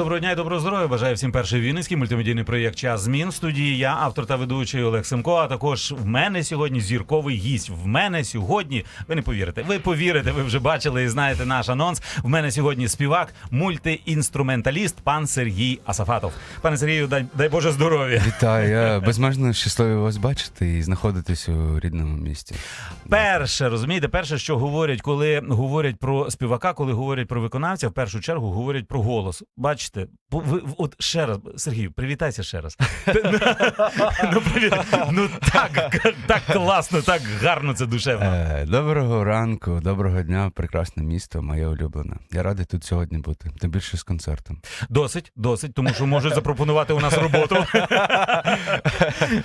Доброго дня і доброго здоров'я. Бажаю всім перший вінницький мультимедійний проєкт Час змін в студії. Я автор та ведучий Олег Семко. А також в мене сьогодні зірковий гість. В мене сьогодні. Ви не повірите. Ви повірите, ви вже бачили і знаєте наш анонс. В мене сьогодні співак, мультиінструменталіст, пан Сергій Асафатов. Пане Сергію, дай, дай Боже здоров'я. Вітаю, я безмежно щасливий вас бачити і знаходитись у рідному місті. Перше, розумієте, перше, що говорять, коли говорять про співака, коли говорять про виконавця, в першу чергу говорять про голос. Бачите, бо ви от ще раз, Сергію, привітайся ще раз. ну, привіт. ну так, так класно, так гарно, це душевно. Е, доброго ранку, доброго дня, прекрасне місто, моє улюблене. Я радий тут сьогодні бути, тим більше з концертом. Досить, досить, тому що можуть запропонувати у нас роботу.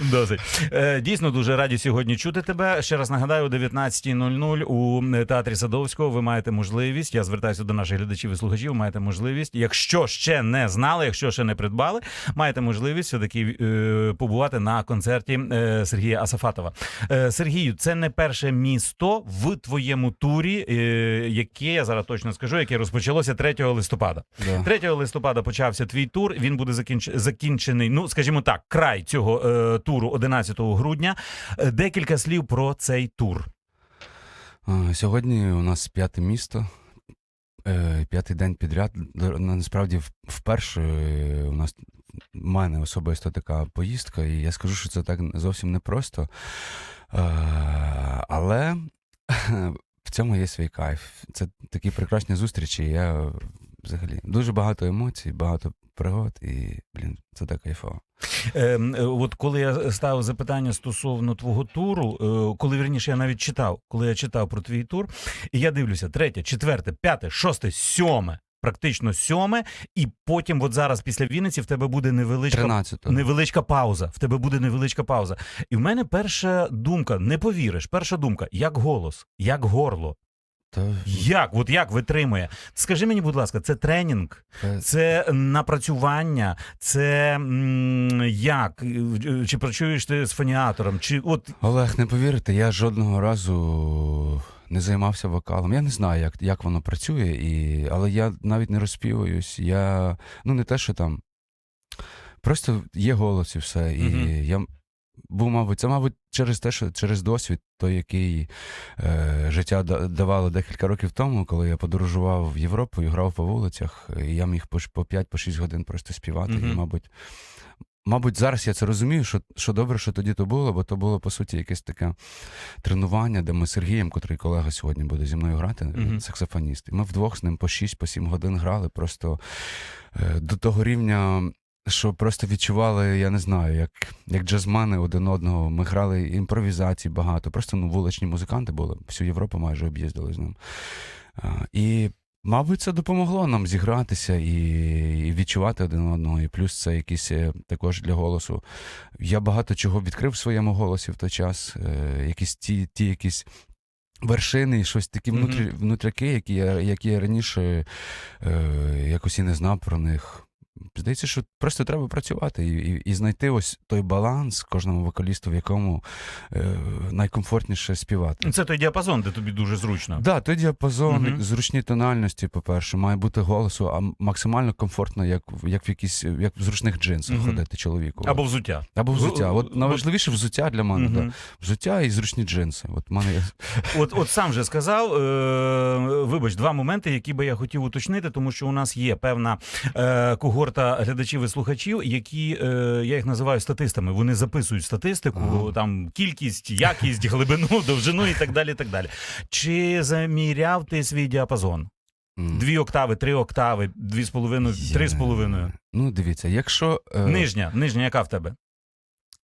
досить. Е, Дійсно, дуже раді сьогодні чути тебе. Ще раз нагадаю, о 19.00 у театрі Садовського ви маєте можливість. Я звертаюся до наших глядачів і слухачів. Маєте можливість, якщо ще не знали, якщо ще не придбали, маєте можливість все-таки е, побувати на концерті е, Сергія Асафатова. Е, Сергію, це не перше місто в твоєму турі, яке я зараз точно скажу, яке розпочалося 3 листопада. Да. 3 листопада почався твій тур. Він буде закінч... закінчений. Ну, скажімо так, край цього е, туру 11 грудня. Декілька слів про цей тур. Сьогодні у нас п'яте місто, п'ятий день підряд. Насправді, вперше е, у нас в мене особисто така поїздка, і я скажу, що це так зовсім непросто. Е, Але в цьому є свій кайф. Це такі прекрасні зустрічі. Я взагалі дуже багато емоцій, багато пригод, і блін, це так кайфово. Ем, е, от коли я ставив запитання стосовно твого туру, е, коли вірніше я навіть читав, коли я читав про твій тур, і я дивлюся, третє, четверте, п'яте, шосте, сьоме. Практично сьоме, і потім, от зараз, після Вінниці, в тебе буде невеличка 13 Невеличка пауза. В тебе буде невеличка пауза. І в мене перша думка, не повіриш, перша думка, як голос, як горло. Та, Як? От як витримує? Скажи мені, будь ласка, це тренінг, це напрацювання, це м, як? Е, Чи працюєш ти з фоніатором? Чи от Олег, не повірите, я жодного разу не займався вокалом. Я не знаю, як, як воно працює, і... але я навіть не розпівуюсь. Я ну не те, що там. Просто є голос і все. І Мгм. я був, мабуть, це, мабуть, через те, що через досвід, той, який е, життя давало декілька років тому, коли я подорожував в Європу і грав по вулицях, і я міг по, ш- по 5-6 годин просто співати. Мгм. І, мабуть, Мабуть, зараз я це розумію, що, що добре, що тоді то було, бо то було по суті якесь таке тренування, де ми з Сергієм, котрий колега сьогодні буде зі мною грати, Мгм. саксофоніст. І ми вдвох з ним по 6-7 годин грали просто е, до того рівня, що просто відчували, я не знаю, як, як джазмани один одного. Ми грали імпровізації багато. Просто ну, вуличні музиканти були, всю Європу майже об'їздили з ним. І Мабуть, це допомогло нам зігратися і, і відчувати один одного. І плюс це якісь е, також для голосу. Я багато чого відкрив в своєму голосі в той час. Е, якісь ті, ті якісь вершини, щось такі внутрі, внутряки, які я, які я раніше е, якось і не знав про них. Здається, що просто треба працювати і, і, і знайти ось той баланс кожному вокалісту, в якому е, найкомфортніше співати. це той діапазон, де тобі дуже зручно. Да, той діапазон, Мгм. зручні тональності, по-перше, має бути голосу, а максимально комфортно, як, як в якісь як в зручних джинсах Мгм. ходити чоловіку. Або взуття. Або взуття. От найважливіше взуття для мене. Мгм. Да. Взуття і зручні джинси. От мене є. От, от сам же сказав, е, вибач, два моменти, які би я хотів уточнити, тому що у нас є певна е, когорта глядачів і слухачів, які е, я їх називаю статистами. Вони записують статистику, Ага. там кількість, якість, глибину, довжину і так далі. так далі. Чи заміряв ти свій діапазон? Дві октави, три октави, дві з половиною, три з половиною. Ну, дивіться, якщо. е, Нижня, нижня, яка в тебе?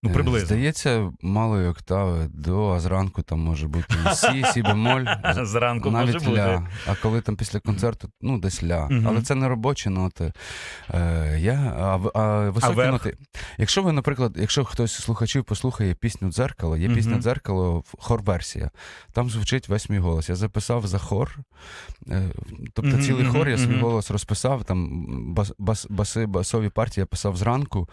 Ну, Е, приблизно. Здається, малої октави до, а зранку там може бути сі, сі бемоль. Зранку навіть може бути. А коли там після концерту, ну десь ля. Мгм. Але це не робочі ноти. Е, я, а, а високі верх? ноти. Якщо ви, наприклад, якщо хтось з слухачів послухає пісню дзеркало, є пісня дзеркало, хор-версія. Там звучить весь мій голос. Я записав за хор. е, Тобто Мгм, цілий хор, я свій голос розписав. Там бас, бас, баси, басові партії я писав зранку,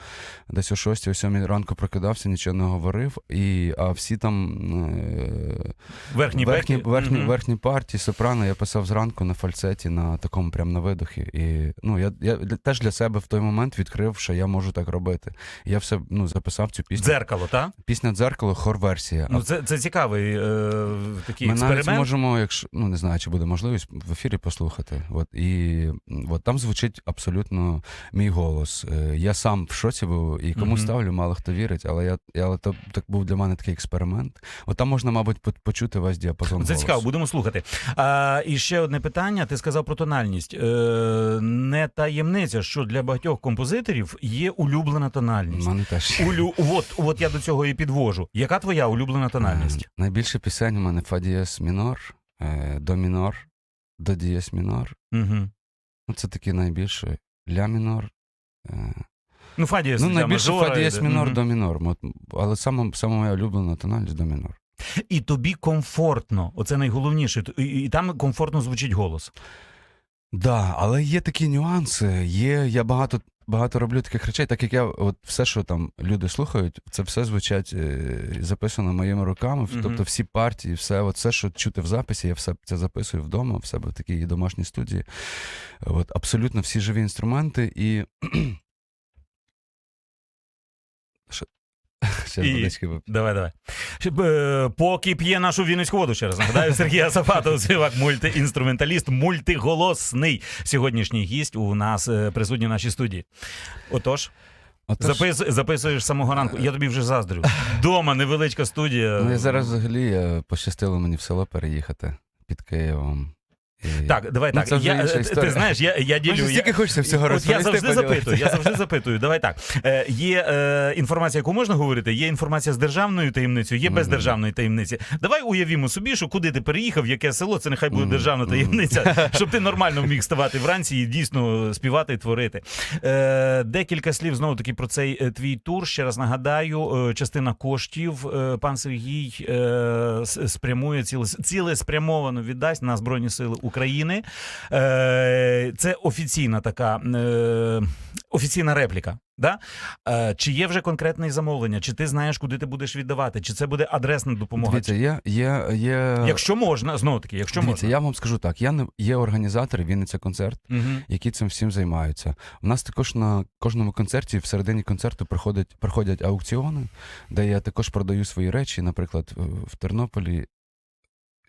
десь о 6 о 7 ранку прокидався, нічого не говорив. І, а всі там е, Верхні верхні, верхні, Мгм. верхні партії, сопрано я писав зранку на фальцеті, на такому прям на видохі. І ну, я, я теж для себе в той момент відкрив, що я можу так робити. Я все ну, записав цю пісню. Дзеркало, так? Пісня дзеркало, хор-версія. Ну, це, це цікавий е, такий Ми навіть експеримент. можемо, якщо ну не знаю, чи буде можливість в ефірі послухати. От і от там звучить абсолютно мій голос. Е, Я сам в шоці був, і кому Мгм. ставлю, мало хто вірить, але я, я але то так був для мене такий експеримент. От там можна, мабуть, почути весь діапазон. Це цікаво, будемо слухати. А, і ще одне питання. Ти сказав про тональність. Е, не таємниця, що для багатьох композиторів є улюблена У тональність. мене теж. Улю... От, от я до цього і підвожу. Яка твоя улюблена тональність? Е, Найбільше пісень у мене фа дієс мінор, е, до мінор, до дієс мінор. Угу. Це такі найбільше. Ля мінор. Е, Ну, фа дієс ну, для найбільше мажора фа дієс йде. мінор, Мгм. до мінор. От, але сама, сама моя улюблена тональність до мінор. І тобі комфортно. Оце найголовніше. І, і там комфортно звучить голос. Да, але є такі нюанси. Є, я багато, багато роблю таких речей, так як я, от все, що там люди слухають, це все звучать е, записано моїми руками. Мгм. Тобто всі партії, все, от все, що чути в записі, я все це записую вдома, в себе в такій домашній студії. От, абсолютно всі живі інструменти і. Ще І-. Давай, давай. Е, Поки п'є нашу вінницьку воду, ще раз нагадаю, Сергій Асафатов, співак, мультиінструменталіст, мультиголосний. Сьогоднішній гість у нас е, присутній в нашій студії. Отож, Отож, запис, записуєш з самого ранку. Я тобі вже заздрю. Дома невеличка студія. ну, я зараз взагалі е, пощастило мені в село переїхати під Києвом. І- Так, давай Ну, так. це вже Я, інша е, ти знаєш, я, я ділю. Може, я- хочеться всього От я завжди поділитися. запитую, я завжди запитую. Давай так. Е, є е, інформація, яку можна говорити, є інформація з державною таємницею, є без державної таємниці. Давай уявімо собі, що куди ти переїхав, яке село, це нехай буде державна таємниця, щоб ти нормально міг ставати вранці і дійсно співати і творити. Е, декілька слів знову таки про цей е, твій тур. Ще раз нагадаю, е, частина коштів е, пан Сергій е, спрямує ціле, цілеспрямовано віддасть на Збройні Сили України. Е, це офіційна така е, офіційна репліка. Да? Е, чи є вже конкретне замовлення? Чи ти знаєш, куди ти будеш віддавати? Чи це буде адресна допомога? Дивіться, є, є, є... Якщо можна, знову таки, якщо Дивіться, можна. я вам скажу так: я не є організатори Вінниця концерт, Мгм. які цим всім займаються. У нас також на кожному концерті, всередині концерту проходять, проходять аукціони, де я також продаю свої речі. Наприклад, в Тернополі.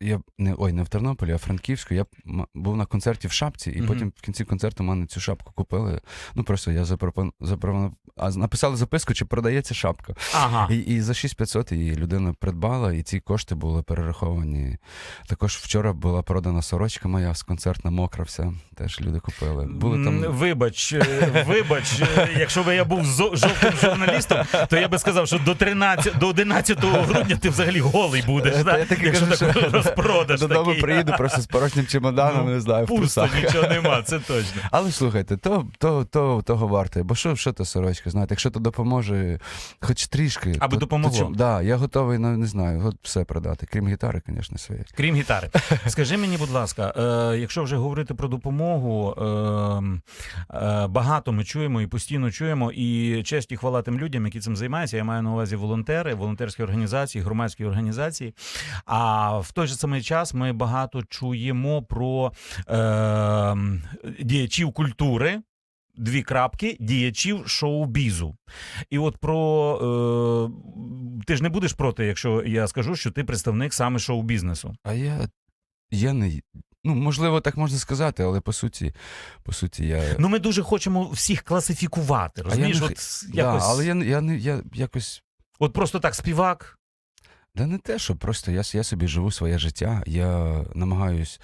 Я не ой, не в Тернополі, а в Франківську. Я був на концерті в шапці, і Мгм. потім в кінці концерту мене цю шапку купили. Ну просто я запропон... запропонував, а написали записку, чи продається шапка. Ага. І, і за 6500 її людина придбала, і ці кошти були перераховані. Також вчора була продана сорочка моя з концертна мокра вся. Теж люди купили. Були там. Вибач, е, вибач, е, якщо би я був жовтим журналістом, то я би сказав, що до 13, до 11 грудня ти взагалі голий будеш. Якщо кажу, так що розпродаш Додому такий. приїду просто з порожнім чемоданом, Ну, не знаю, в Пусто, трусах. нічого нема, це точно. Але слухайте, то, то, то, того варте. Бо що, що та сорочка? Знаєте, якщо то допоможе, хоч трішки. Аби то, допомогло. То, да, я готовий, ну, не знаю, все продати. Крім гітари, звісно, своєї. Крім гітари. Скажи мені, будь ласка, е, якщо вже говорити про допомогу, е, е, багато ми чуємо і постійно чуємо, і честь і хвала тим людям, які цим займаються. Я маю на увазі волонтери, волонтерські організації, громадські організації. А в той же самий час ми багато чуємо про е, діячів культури. Дві крапки діячів шоу-бізу. І от про е, ти ж не будеш проти, якщо я скажу, що ти представник саме шоу-бізнесу. А я, я не. Ну, можливо, так можна сказати, але по суті, по суті, я. Ну, ми дуже хочемо всіх класифікувати. Розумієш, не от якось, Да, але я, я, не- я якось. от просто так співак. Да не те, що просто я, я собі живу своє життя, я намагаюсь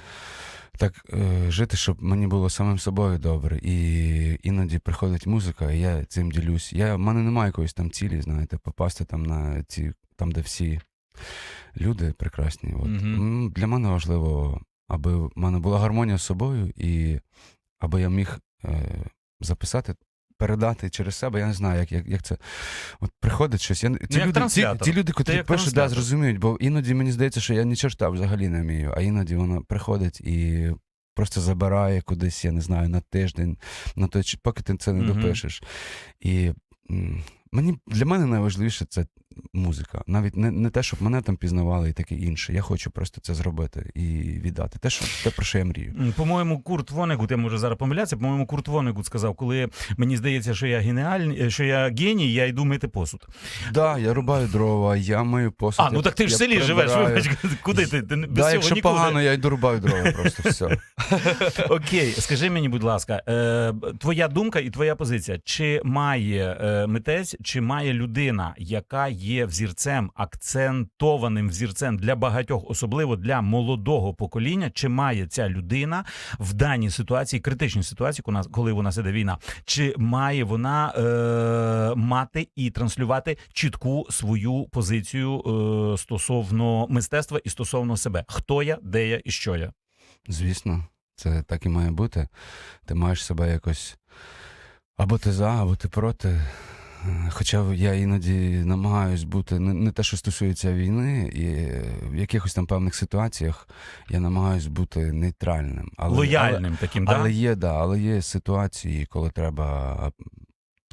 так е, жити, щоб мені було самим собою добре. І іноді приходить музика, і я цим ділюсь. Я, в мене немає якоїсь там цілі, знаєте, попасти там на ці, там, де всі люди прекрасні. От. М, Для мене важливо, аби в мене була гармонія з собою, і аби я міг е, записати. Передати через себе, я не знаю, як, як, як це. От приходить щось. Я, ті, як люди, ті, ті люди, котрі пишуть, да, зрозуміють, бо іноді мені здається, що я ні чорта взагалі не вмію, а іноді воно приходить і просто забирає кудись, я не знаю, на тиждень, на той, поки ти це не допишеш. І мені, для мене найважливіше це музика. Навіть не, не те, щоб мене там пізнавали і таке інше. Я хочу просто це зробити і віддати. Те, що, те про що я мрію. По-моєму, Курт Вонегут, я можу зараз помилятися, по-моєму, Курт Вонегут сказав, коли мені здається, що я геніальний, е, що я геній, я йду мити посуд. Да, я рубаю дрова, я мию посуд. А, ну я- так ти ж в селі живеш, вибач, куди ти? Ти без Да, цього якщо нікуди. погано, я йду рубаю дрова просто все. Окей, скажи мені, будь ласка, е, твоя думка і твоя позиція. Чи має е, митець, чи має людина, яка є взірцем, акцентованим взірцем для багатьох, особливо для молодого покоління, чи має ця людина в даній ситуації, критичній ситуації, коли у нас- іде війна, чи має вона е, мати і транслювати чітку свою позицію е, стосовно мистецтва і стосовно себе? Хто я, де я і що я? Звісно, це так і має бути. Ти маєш себе якось або ти за, або ти проти. Хоча я іноді намагаюсь бути не, не те, що стосується війни, і в якихось там певних ситуаціях я намагаюсь бути нейтральним. Але, Лояльним таким, Але, так? але є, да, але є ситуації, коли треба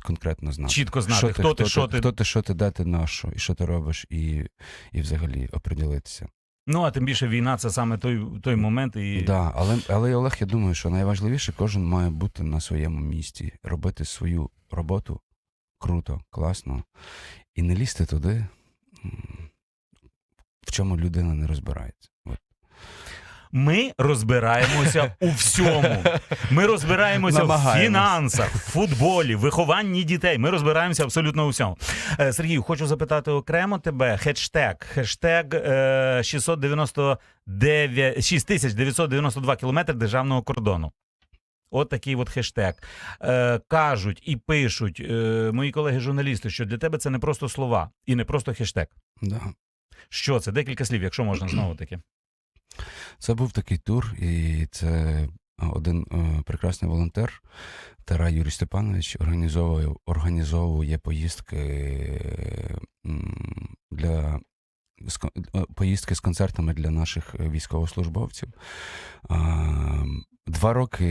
конкретно знати. Чітко знати, хто ти, що ти. Хто ти, що ти, де ти, на що, і що ти робиш, і, і взагалі оприділитися. Ну а тим більше війна це саме той, той момент. І... Да, але, але Олег, я думаю, що найважливіше кожен має бути на своєму місці, робити свою роботу круто, класно, і не лізти туди, в чому людина не розбирається. От. Ми розбираємося у всьому. Ми розбираємося в фінансах, в футболі, вихованні дітей. Ми розбираємося абсолютно у всьому. Е, Сергію, хочу запитати окремо тебе. Хештег. Хештег е, 699, 6992 кілометри державного кордону. От такий от хештег. Е, кажуть і пишуть е, мої колеги-журналісти, що для тебе це не просто слова і не просто хештег. Да. Що це? Декілька слів, якщо можна знову таки. Це був такий тур, і це один е, прекрасний волонтер Тара Юрій Степанович організовує, організовує поїздки для поїздки з концертами для наших е, військовослужбовців. Два роки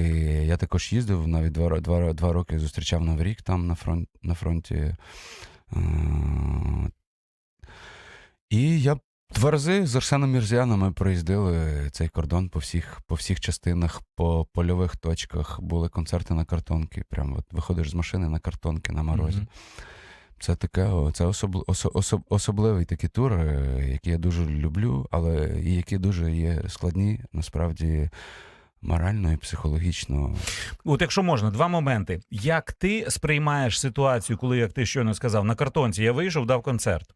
я також їздив, навіть два, два, два роки зустрічав Новий рік там на, фронт, на фронті. І я Два рази з Арсеном Мірзяном ми проїздили цей кордон по всіх, по всіх частинах, по польових точках. Були концерти на картонки. Прямо от виходиш з машини на картонки на морозі. Мгм. Це таке, це особ, осо- особ, особливий такий тур, е, який я дуже люблю, але і які дуже є складні, насправді, морально і психологічно. От якщо можна, два моменти. Як ти сприймаєш ситуацію, коли, як ти щойно сказав, на картонці я вийшов, дав концерт.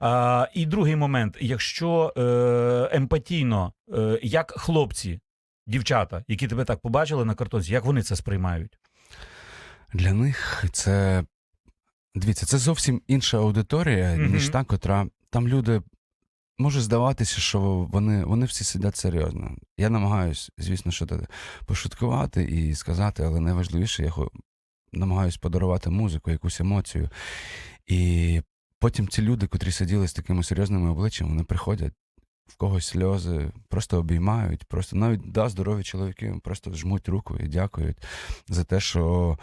А, і другий момент, якщо е, емпатійно, е, як хлопці, дівчата, які тебе так побачили на картонці, як вони це сприймають? Для них це. Дивіться, це зовсім інша аудиторія, Мгм. ніж та, котра. Там люди. Може здаватися, що вони, вони всі сидять серйозно. Я намагаюсь, звісно, що пошуткувати і сказати, але найважливіше, я намагаюсь подарувати музику, якусь емоцію. І потім ці люди, котрі сиділи з такими серйозними обличчями, вони приходять, в когось сльози, просто обіймають, просто навіть да, здорові чоловіки, просто жмуть руку і дякують за те, що.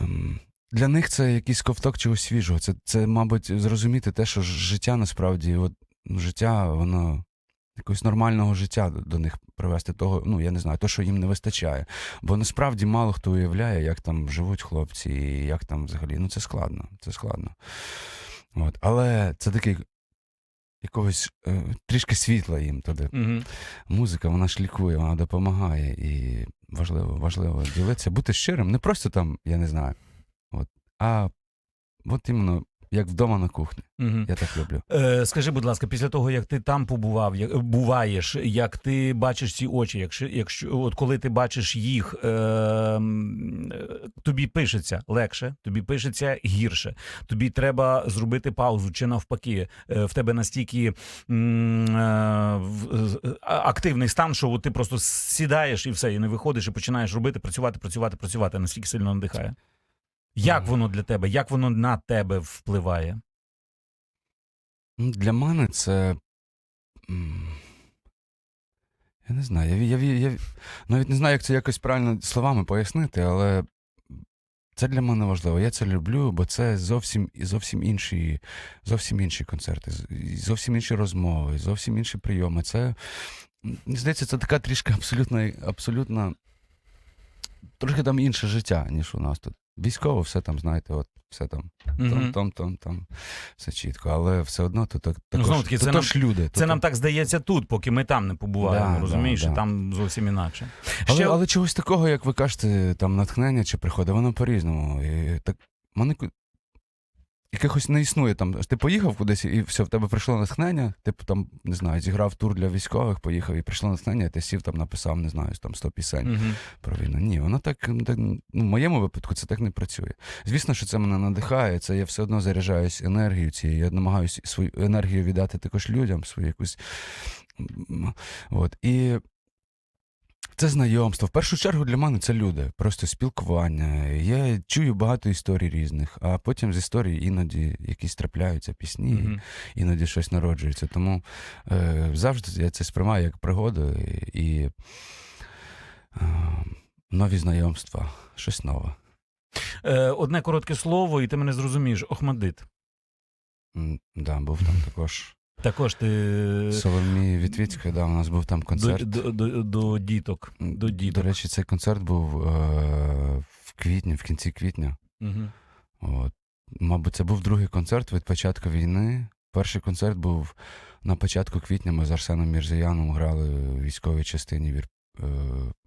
ем, Для них це якийсь ковток чогось свіжого. Це, це, мабуть, зрозуміти те, що життя насправді, от, ну, життя, воно якогось нормального життя до, до них привести того, ну я не знаю, то, що їм не вистачає. Бо насправді мало хто уявляє, як там живуть хлопці, і як там взагалі. Ну це складно, це складно. От. Але це такий якогось е, трішки світла їм туди. Угу. Музика, вона ж лікує, вона допомагає. І важливо, важливо ділитися, бути щирим, не просто там, я не знаю, от, а от іменно як вдома на кухні. Мгм. Я так люблю. Е, скажи, будь ласка, після того, як ти там побував, як, буваєш, як ти бачиш ці очі, якщо, якщо от коли ти бачиш їх, е, тобі пишеться легше, тобі пишеться гірше. Тобі треба зробити паузу, чи навпаки, е, в тебе настільки м, е, активний стан, що от ти просто сідаєш і все, і не виходиш, і починаєш робити, працювати, працювати, працювати. Настільки сильно надихає. Як воно для тебе? Як воно на тебе впливає? Ну, Для мене це. Я не знаю. Я, я, я, я навіть не знаю, як це якось правильно словами пояснити, але це для мене важливо. Я це люблю, бо це зовсім, зовсім інші, зовсім інші концерти, зовсім інші розмови, зовсім інші прийоми. Це, мені здається, це така трішки абсолютно, абсолютно трохи там інше життя, ніж у нас тут. Військово, все там, знаєте, от все там Мгм. там, там, там, там, все чітко. Але все одно тут так, також, знову таки, це то нам- ж люди. Це нам так здається тут, поки ми там не побуваємо, Да, розумієш? да, да. Там зовсім інакше. але, Ще- але чогось такого, як ви кажете, там натхнення чи приходить, воно по-різному. І так, мене ку- якихось не існує там. Ти поїхав кудись, і все, в тебе прийшло натхнення. Ти там, не знаю, зіграв тур для військових, поїхав, і прийшло натхнення, і ти сів там, написав, не знаю, там 100 пісень. Мгм. про війну. Ні, воно так, так ну, в моєму випадку це так не працює. Звісно, що це мене надихає, це я все одно заряджаюсь енергією цією. Я намагаюся свою енергію віддати також людям, свою якусь. От. І це знайомство. В першу чергу для мене це люди, просто спілкування. Я чую багато історій різних, а потім з історій іноді якісь трапляються пісні, Мгм. іноді щось народжується. Тому е, завжди я це сприймаю як пригоду і, і е, нові знайомства, щось нове. Е, Одне коротке слово, і ти мене зрозумієш. Охмадит. М, Да, був там також Також ти Соломії Вітвіцької, да, у нас був там концерт. до, до, до діток. До діток. До речі, цей концерт був е, в квітні, в кінці квітня. Мгм. От. Мабуть, це був другий концерт від початку війни. Перший концерт був на початку квітня. Ми з Арсеном Мірзаяном грали в військовій частині вір... е,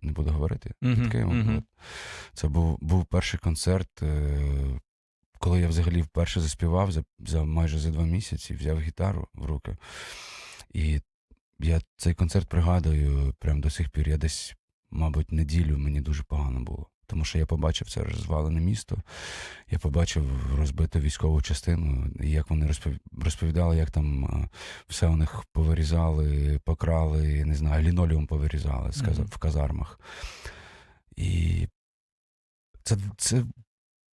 не буду говорити. Мгм, Під Києвом. мгм. От. Це був, був перший концерт, е, коли я взагалі вперше заспівав за, за майже за два місяці, взяв гітару в руки. І я цей концерт пригадую прямо до сих пір. Я десь, мабуть, неділю мені дуже погано було. Тому що я побачив це розвалене місто, я побачив розбиту військову частину, і як вони розповідали, як там е, все у них повирізали, покрали, не знаю, лінолеум повирізали каза- Мгм. в казармах. І це, це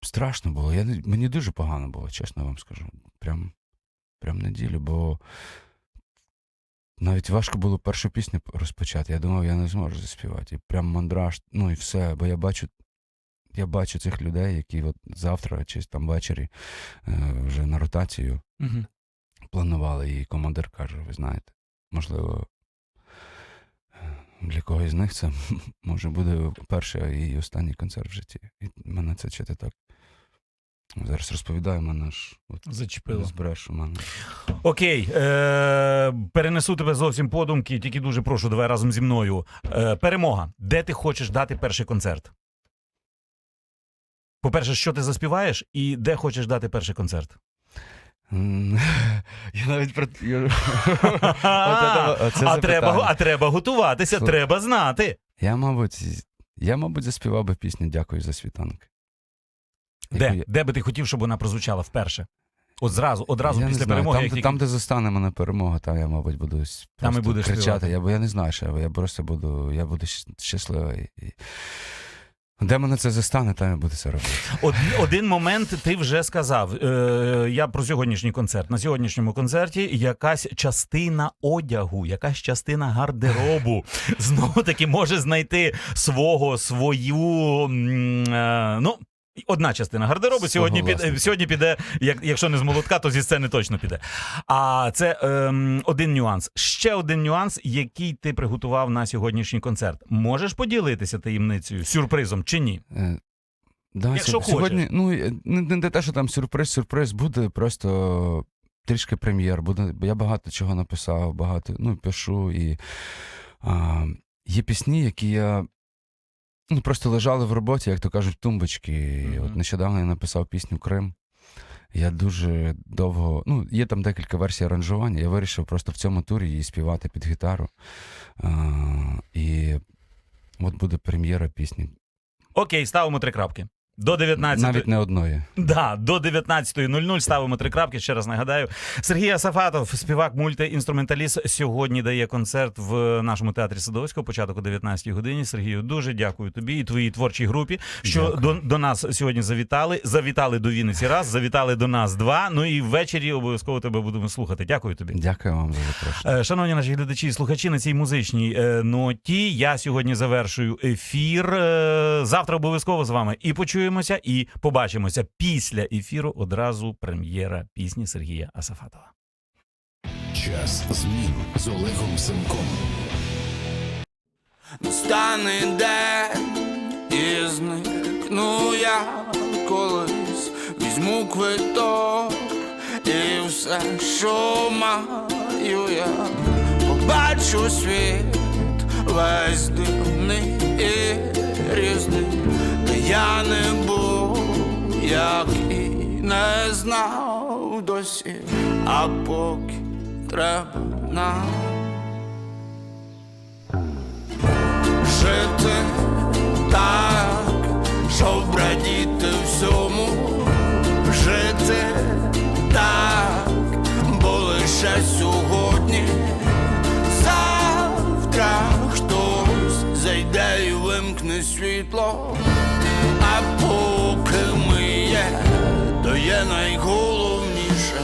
страшно було. Я, мені дуже погано було, чесно вам скажу. Прям, прям неділю, бо навіть важко було першу пісню розпочати. Я думав, я не зможу заспівати. І прям мандраж, ну і все. Бо я бачу, я бачу цих людей, які от завтра чи там ввечері е, вже на ротацію Мгм. планували, і командир каже: ви знаєте, можливо, для когось з них це може буде перший і останній концерт в житті. І мене це чити так. Зараз розповідаю, мене ж от, Зачепило. збереш у мене. Окей, е, перенесу тебе зовсім подумки, тільки дуже прошу, давай разом зі мною. Е, перемога. Де ти хочеш дати перший концерт? По-перше, що ти заспіваєш, і де хочеш дати перший концерт? Я навіть про. А, треба, а треба готуватися, треба знати. Я, мабуть, я, мабуть, заспівав би пісню Дякую за світанок. Де? Я- Де би ти хотів, щоб вона прозвучала вперше? От зразу, одразу Я після знаю, перемоги. Там, як там, де застане мене перемога, там я, мабуть, буду Там і будеш кричати. співати. Я, бо я не знаю, що я, я просто буду, я буду щасливий. Де мене це застане, там я буду це робити. Од, один момент ти вже сказав. Е, я про сьогоднішній концерт. На сьогоднішньому концерті якась частина одягу, якась частина гардеробу знову таки може знайти свого, свою. е, ну, Одна частина гардеробу сьогодні піде, сьогодні піде, як, якщо не з молотка, то зі сцени точно піде. А це ем, один нюанс. Ще один нюанс, який ти приготував на сьогоднішній концерт. Можеш поділитися таємницею, сюрпризом чи ні? Е, Да, Якщо сьо- сьогодні, ну, е, не, не те, що там сюрприз, сюрприз, буде просто трішки прем'єр. Буде, я багато чого написав, багато, ну, пишу. І а, є пісні, які я. Ну, просто лежали в роботі, як то кажуть, тумбочки. І Мгм. От нещодавно я написав пісню Крим. Я дуже довго. Ну, є там декілька версій аранжування. Я вирішив просто в цьому турі її співати під гітару. А, і от буде прем'єра пісні. Окей, ставимо три крапки. До 19 Навіть не одної. Да, до 19.00 ставимо три крапки. Ще раз нагадаю. Сергій Асафатов, співак, мультиінструменталіст, сьогодні дає концерт в нашому театрі Садовського, початок о 19 годині. Сергію, дуже дякую тобі і твоїй творчій групі, що до, Дякую. до нас сьогодні завітали. Завітали до Вінниці раз, завітали до нас два. Ну і ввечері обов'язково тебе будемо слухати. Дякую тобі. Дякую вам за запрошення. Е, Шановні наші глядачі і слухачі, на цій музичній е, ноті я сьогодні завершую ефір. Е, Завтра обов'язково з вами і почуємося, і побачимося після ефіру. Одразу прем'єра пісні Сергія Асафатова. Час змін з Олегом Семком. Настане день і зникну я колись візьму квиток і все, що маю я, побачу світ весь дивний і різний, я не був, як і не знав досі, а поки треба нам. жити найголовніше,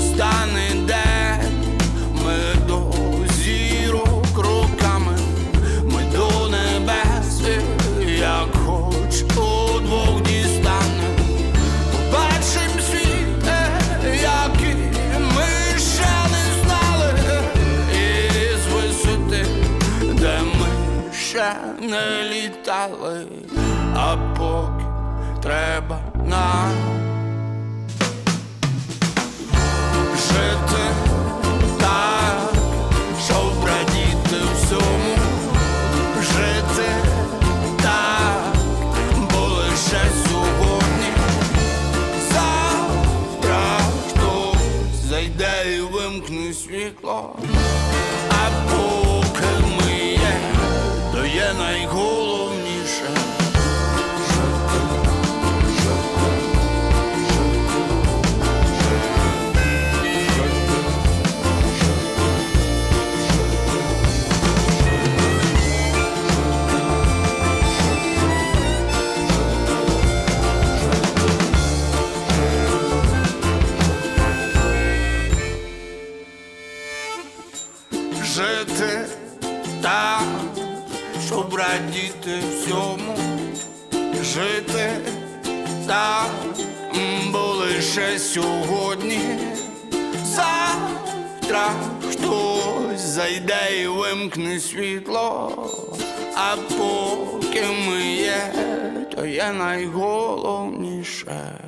стане день, ми до зірок кроками, ми до небес, як хоч удвох дістанем, побачим світ, який ми ще не знали, і з висоти, де ми ще не літали, а поки треба нам. Жити так, щоб радіти всьому, жити. Так, бо лише сьогодні, завтра хтось зайде і світло, найголовніше.